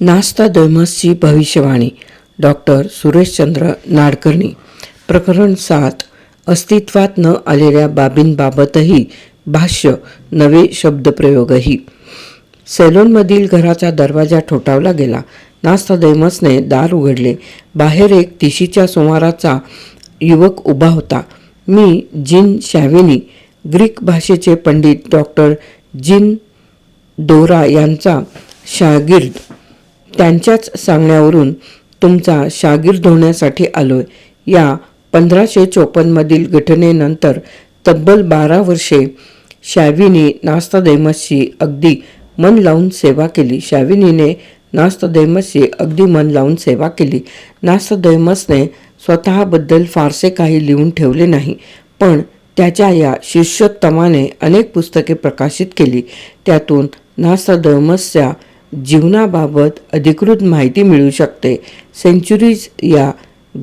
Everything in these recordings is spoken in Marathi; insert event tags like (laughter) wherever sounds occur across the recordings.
नास्ता दैमसची भविष्यवाणी. डॉक्टर सुरेशचंद्र नाडकर्णी. प्रकरण सात. अस्तित्वात न आलेल्या बाबींबाबतही भाष्य नवे शब्दप्रयोगही. सेलोनमधील घराचा दरवाजा ठोठावला गेला. नास्ता दैमसने दार उघडले. बाहेर एक तिशीच्या सुमाराचा युवक उभा होता. मी जिन शॅविनी ग्रीक भाषेचे पंडित डॉक्टर जिन दोरा यांचा शागिर्द त्यांच्याच सांगण्यावरून तुमचा शागिर्द होण्यासाठी आलोय. या पंधराशे चोपन्नमधील घटनेनंतर तब्बल बारा वर्षे शॅविनी नास्तादैमसची अगदी मन लावून सेवा केली. शॅविनीने नास्तादैमसची अगदी मन लावून सेवा केली. नास्तदैमसने स्वतःबद्दल फारसे काही लिहून ठेवले नाही पण त्याच्या या शिष्योत्तमाने अनेक पुस्तके प्रकाशित केली. त्यातून नास्तदैमसच्या जीवनाबाबत अधिकृत माहिती मिळू शकते. सेंचुरीज या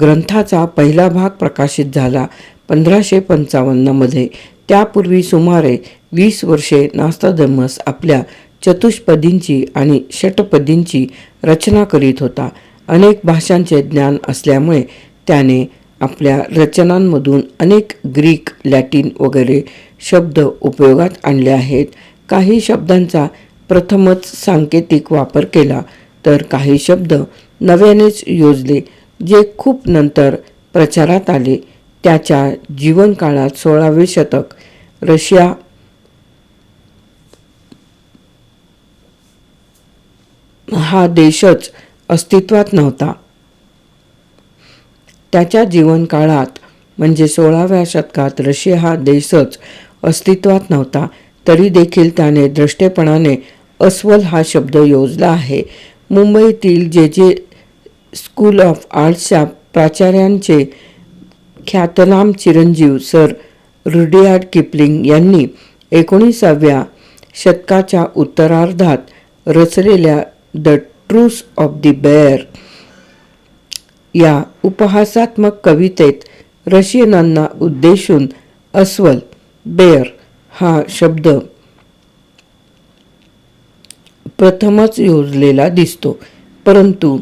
ग्रंथाचा पहिला भाग प्रकाशित झाला पंधराशे पंचावन्नमध्ये त्यापूर्वी सुमारे वीस वर्षे नास्ताधमस आपल्या चतुष्पदींची आणि षटपदींची रचना करीत होता. अनेक भाषांचे ज्ञान असल्यामुळे त्याने आपल्या रचनांमधून अनेक ग्रीक लॅटिन वगैरे शब्द उपयोगात आणले आहेत. काही शब्दांचा प्रथमच सांकेतिक वापर केला. तर काही शब्द नव्यानेच योजले जे खूप नंतर प्रचारात आले. त्याच्या जीवनकाळात सोळावे शतक. रशिया हा देशच अस्तित्वात नव्हता. त्याच्या जीवनकाळात म्हणजे सोळाव्या शतकात रशिया हा देशच अस्तित्वात नव्हता. तरी देखील त्याने दृष्टेपणाने अस्वल हा शब्द योजला आहे. मुंबईतील जे जे स्कूल ऑफ आर्ट्सच्या प्राचार्यांचे ख्यातनाम चिरंजीव सर रुडियार्ड किपलिंग यांनी एकोणीसाव्या शतकाच्या उत्तरार्धात रचलेल्या the truce of the bear या उपहासात्मक कवितेत रशियनांना उद्देशून अस्वल बेअर हा शब्द प्रथमच योजलेला दिसतो. परंतु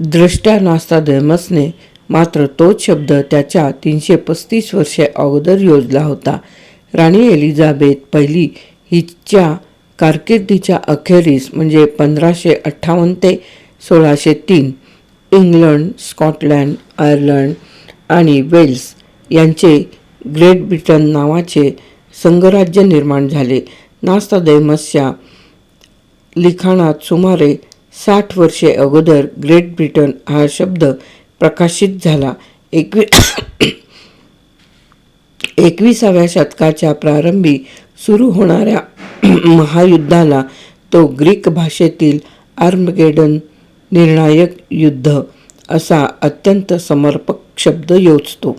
द्रष्ट्या नास्तादेमसने मात्र तोच शब्द त्याच्या तीनशे पस्तीस वर्षे अगोदर योजला होता. राणी एलिझाबेथ पहिली हिच्या कारकिर्दीच्या अखेरीस म्हणजे पंधराशे अठ्ठावन्न ते सोळाशे तीन इंग्लंड स्कॉटलँड आयर्लंड आणि वेल्स यांचे ग्रेट ब्रिटन नावाचे संघराज्य निर्माण झाले. नास्तादैमसच्या लिखाणात सुमारे साठ वर्षे अगोदर ग्रेट ब्रिटन हा शब्द प्रकाशित झाला. एकवी (coughs) एकविसाव्या शतकाच्या प्रारंभी सुरू होणाऱ्या (coughs) महायुद्धाला तो ग्रीक भाषेतील आर्मगेडन निर्णायक युद्ध असा अत्यंत समर्पक शब्द योजतो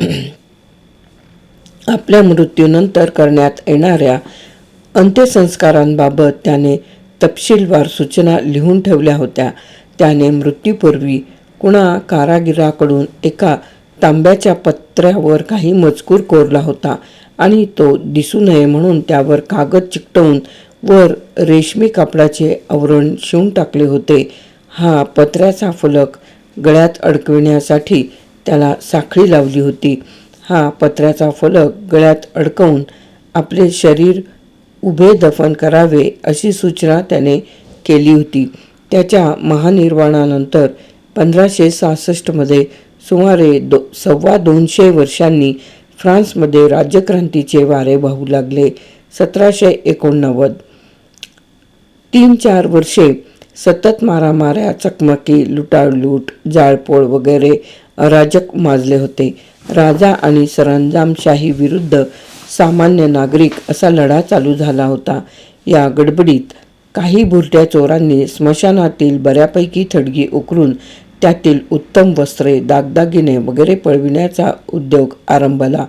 (clears throat) आपल्या मृत्यूनंतर करण्यात येणाऱ्या अंत्यसंस्कारांबाबत त्याने तपशीलवार सूचना लिहून ठेवल्या होत्या. त्याने मृत्यूपूर्वी कुणा कारागिराकडून एका तांब्याच्या पत्र्यावर काही मजकूर कोरला होता आणि तो दिसू नये म्हणून त्यावर कागद चिकटवून वर रेशमी कापडाचे आवरण शिवून टाकले होते. हा पत्र्याचा फलक गळ्यात अडकविण्यासाठी त्याला साखळी लावली होती. हा पत्र्याचा फलक गळ्यात अडकवून आपले शरीर उभे दफन करावे अशी सूचना त्याने केली होती. त्याच्या महानिर्वाणानंतर पंधराशे सहासष्टमध्ये सुमारे दो सव्वा दोनशे वर्षांनी फ्रान्समध्ये राज्यक्रांतीचे वारे वाहू लागले. सतराशे एकोणनव्वद. तीन चार वर्षे सतत मारामाऱ्या चकमकी लुटालूट जाळपोळ वगैरे अराजक माजले होते. राजा आणि सरंजामशाही विरुद्ध सामान्य नागरिक असा लढा चालू झाला होता. या गडबडीत काही भुरट्या चोरांनी स्मशानातील बऱ्यापैकी थडगी उकरून त्यातील उत्तम वस्त्रे दागदागिने वगैरे पळविण्याचा उद्योग आरंभला.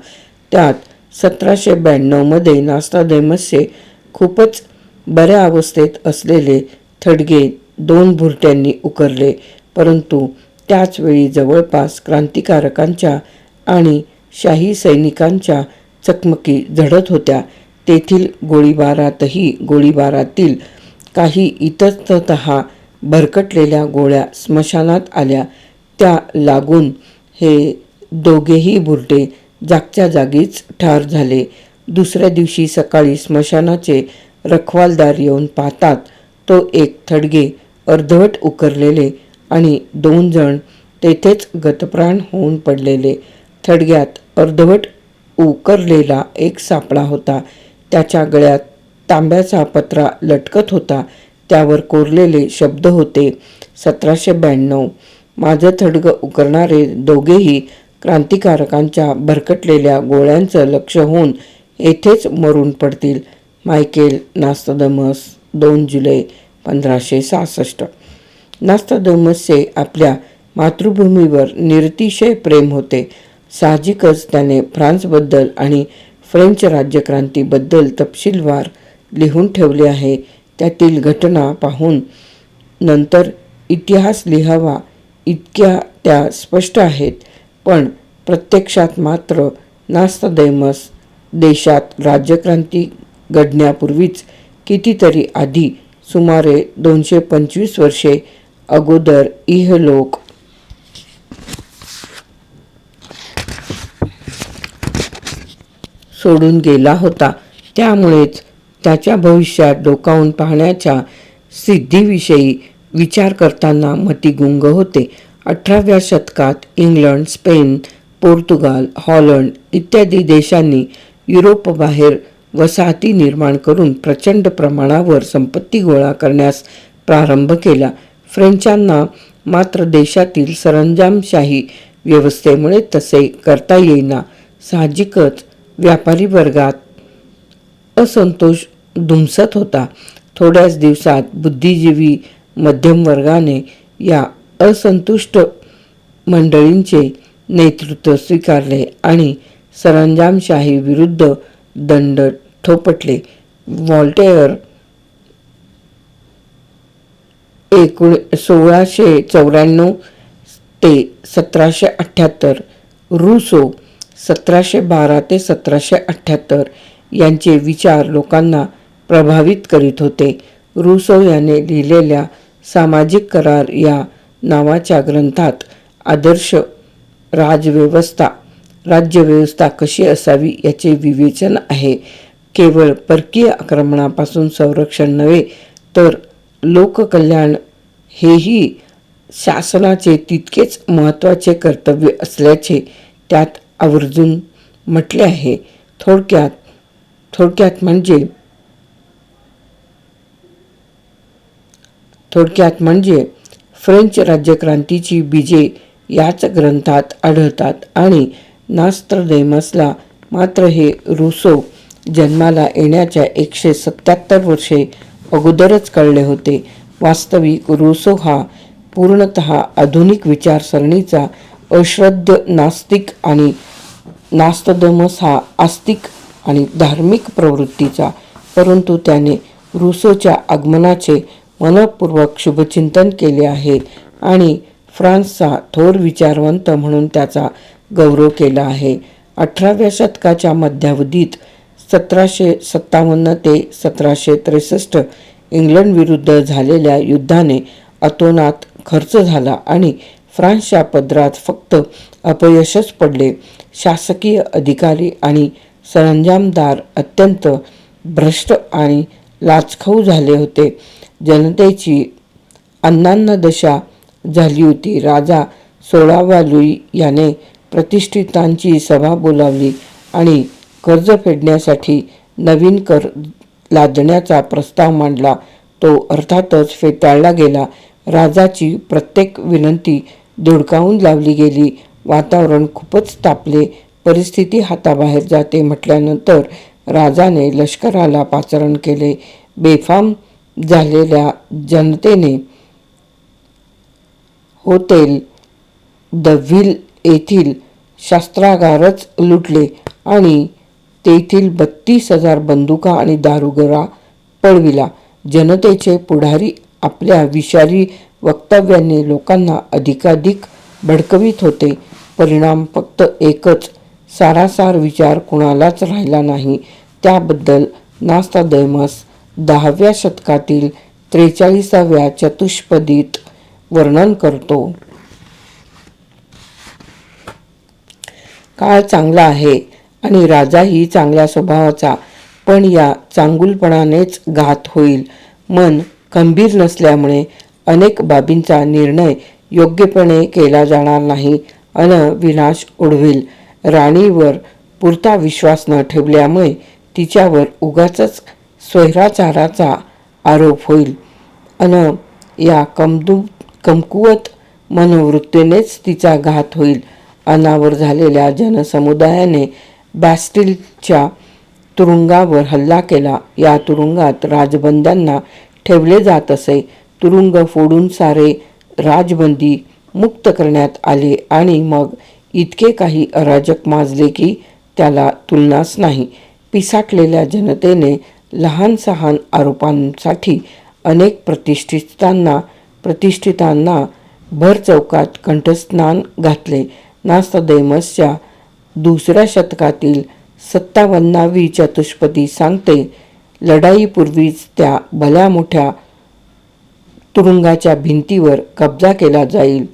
त्यात सतराशे ब्याण्णवमध्ये नास्तादैमसचे खूपच बऱ्या अवस्थेत असलेले थडगे दोन भुरट्यांनी उकरले परंतु त्याचवेळी जवळपास क्रांतिकारकांच्या आणि शाही सैनिकांच्या चकमकी झडत होत्या. तेथील गोळीबारातही गोळीबारातील काही इतस्तत भरकटलेल्या गोळ्या स्मशानात आल्या. त्या लागून हे दोघेही बुरटे जागच्या जागीच ठार झाले. दुसऱ्या दिवशी सकाळी स्मशानाचे रखवालदार येऊन पाहतात तो एक थडगे अर्धवट उकरलेले आणि दोन जण तेथेच गतप्राण होऊन पडलेले. थडग्यात अर्धवट उकरलेला एक सापळा होता. त्याच्या गळ्यात तांब्याचा पत्रा लटकत होता. त्यावर कोरलेले शब्द होते सतराशे ब्याण्णव. माझं थडगं उकरणारे दोघेही क्रांतिकारकांच्या भरकटलेल्या गोळ्यांचं लक्ष होऊन येथेच मरून पडतील. Michael Nostradamus. दोन जुलै पंधराशे सहासष्ट. नास्तादमसचे आपल्या मातृभूमीवर निरतिशय प्रेम होते. साहजिकच त्याने फ्रान्सबद्दल आणि फ्रेंच राज्यक्रांतीबद्दल तपशीलवार लिहून ठेवले आहे. त्यातील घटना पाहून नंतर इतिहास लिहावा इतक्या त्या स्पष्ट आहेत. पण प्रत्यक्षात मात्र नास्तदैमस देशात राज्यक्रांती घडण्यापूर्वीच कितीतरी आधी सुमारे दोनशे पंचवीस वर्षे अगोदर इहलोक सोडून गेला होता. त्यामुळेच त्याच्या भविष्यात डोकावून पाहण्याच्या सिद्धीविषयी विचार करताना मती गुंग होते. अठराव्या शतकात इंग्लंड स्पेन पोर्तुगाल हॉलंड इत्यादी देशांनी युरोपबाहेर वसाहती निर्माण करून प्रचंड प्रमाणावर संपत्ती गोळा करण्यास प्रारंभ केला. फ्रेंचांना मात्र देशातील सरंजामशाही व्यवस्थेमुळे तसे करता येईना. साहजिकच व्यापारी वर्गात असंतोष धुमसत होता. थोड्याच दिवसात बुद्धिजीवी मध्यम वर्गाने या असंतुष्ट मंडळींचे नेतृत्व स्वीकारले आणि सरंजामशाही विरुद्ध दंड थोपटले. व्हॉल्टेअर एकूण सोळाशे चौऱ्याण्णव ते सतराशे अठ्ठ्याहत्तर रुसो सतराशे बारा ते सतराशे अठ्ठ्याहत्तर यांचे विचार लोकांना प्रभावित करीत होते. रुसो याने लिहिलेल्या सामाजिक करार या नावाच्या ग्रंथात आदर्श राजव्यवस्था राज्यव्यवस्था कशी असावी याचे विवेचन आहे. केवळ परकीय आक्रमणापासून संरक्षण नव्हे तर लोककल्याण हेही शासनाचे तितकेच महत्त्वाचे कर्तव्य असल्याचे त्यात आवर्जून म्हटले आहे. थोडक्यात थोडक्यात म्हणजे थोडक्यात म्हणजे फ्रेंच राज्यक्रांतीची बीजे याच ग्रंथात आढळतात आणि नास्त्रदेमसला मात्र हे रुसो जन्माला येण्याच्या एकशे सत्याहत्तर वर्षे अगोदरच कळले होते. वास्तविक रुसो हा पूर्णत आधुनिक विचारसरणीचा अश्रद्ध नास्तिक आणि नास्तदमस हा आस्तिक आणि धार्मिक प्रवृत्तीचा परंतु त्याने रुसोच्या आगमनाचे मनपूर्वक शुभचिंतन केले आहे आणि फ्रान्सचा थोर विचारवंत म्हणून त्याचा गौरव केला आहे. अठराव्या शतकाच्या मध्यावधीत सतराशे सत्तावन्न ते सतराशे त्रेसष्ट इंग्लंडविरुद्ध झालेल्या युद्धाने अतोनात खर्च झाला आणि फ्रान्सच्या पदरात फक्त अपयशच पडले. शासकीय अधिकारी आणि सरंजामदार अत्यंत भ्रष्ट आणि लाचखाऊ झाले होते. जनतेची अन्नान्न दशा झाली होती. राजा सोळावा लुई याने प्रतिष्ठितांची सभा बोलावली आणि कर्ज फेडण्यासाठी नवीन कर लादण्याचा प्रस्ताव मांडला. तो अर्थातच फेटाळला गेला. राजाची प्रत्येक विनंती धुडकावून लावली गेली. वातावरण खूपच तापले. परिस्थिती हाताबाहेर जाते म्हटल्यानंतर राजाने लष्कराला पाचारण केले. बेफाम झालेल्या जनतेने होटेल द व्हील येथील शास्त्रागारच लुटले आणि तेथील बत्तीस हजार बंदुका आणि दारुगोळा पळविला. जनतेचे पुढारी आपल्या विषारी वक्तव्याने लोकांना अधिकाधिक भडकवीत होते. परिणाम फक्त एकच सारासार विचार कुणालाच राहिला नाही. त्याबद्दल नास्ता दैमस दहाव्या शतकातील त्रेचाळीसाव्या चतुष्पदीत वर्णन करतो. काळ चांगला आहे आणि राजाही चांगल्या स्वभावाचा पण या चांगुलपणानेच घात होईल. मन खंबीर नसल्यामुळे अनेक बाबींचा निर्णय योग्यपणे केला जाणार नाही. अन विनाश ओढवेल. राणीवर पुरता विश्वास न ठेवल्यामुळे तिच्यावर उगाच स्वैराचाराचा आरोप होईल. अन या कमदू कमकुवत मनोवृत्तीनेच तिचा घात होईल. अनावर झालेल्या जनसमुदायाने बॅस्टिलच्या तुरुंगावर हल्ला केला. या तुरुंगात राजबंद्यांना ठेवले जात असे. तुरुंग फोडून सारे राजबंदी मुक्त करण्यात आले आणि मग इतके काही अराजक माजले की त्याला तुलनाच नाही. पिसाटलेल्या जनतेने लहान सहान आरोपांसाठी अनेक प्रतिष्ठितांना प्रतिष्ठितांना भर चौकात कंठस्नान घातले. नास्तादैमसच्या दुसऱ्या शतकातील सत्तावन्नावी चतुष्पदी सांगते लढाईपूर्वीच त्या भल्या मोठ्या तुरुंगाच्या भिंतीवर कब्जा केला जाईल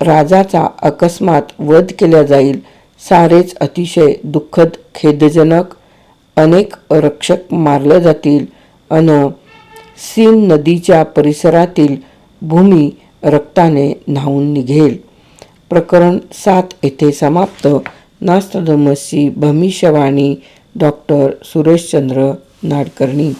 राजाचा अकस्मात वध केला जाईल सारेच अतिशय दुःखद खेदजनक अनेक रक्षक मारले जातील अन सीन नदीच्या परिसरातील भूमी रक्ताने न्हावून निघेल. प्रकरण सात येथे समाप्त. नास्तादमसची भमिषवाणी डॉक्टर सुरेशचंद्र नाडकर्णी.